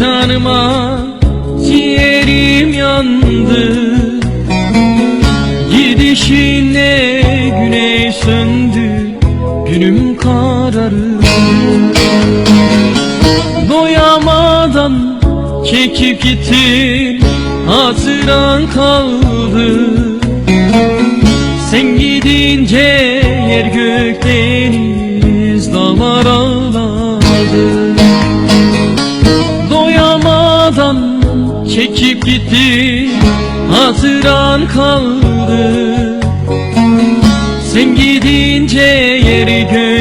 mekanıma ciğerim yandı. Gidişine güney söndü günüm kararı. Doyamadan çekip gittin hatıran kaldı. Sen gidince yer gök çekip gitti hatıran kaldı. Sen gidince yer gök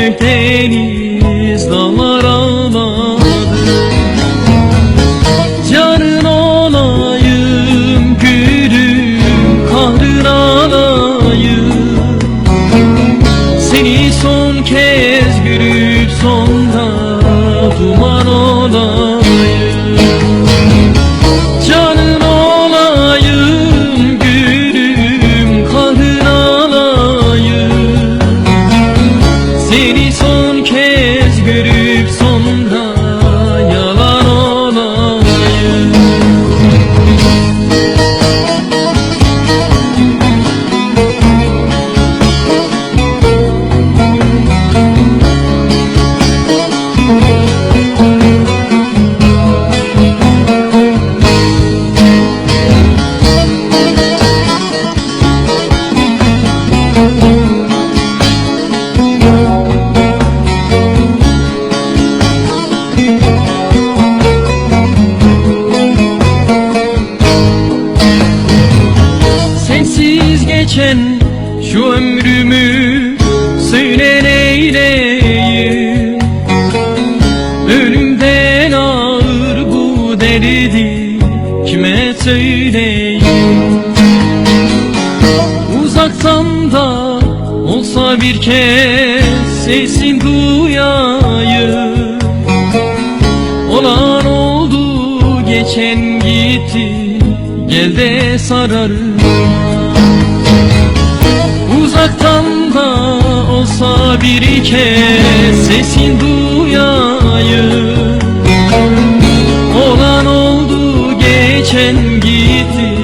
geçen şu ömrümü söyle neyleyim? Ölümden ağır bu derdi kime söyleyeyim Uzaktan da olsa bir kez sesin duyayım. Olan oldu geçen gitti Gel de sararım Uzaktan da olsa bir kez Sesin duyayım. Olan oldu geçen gitti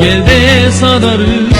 Gel de sararım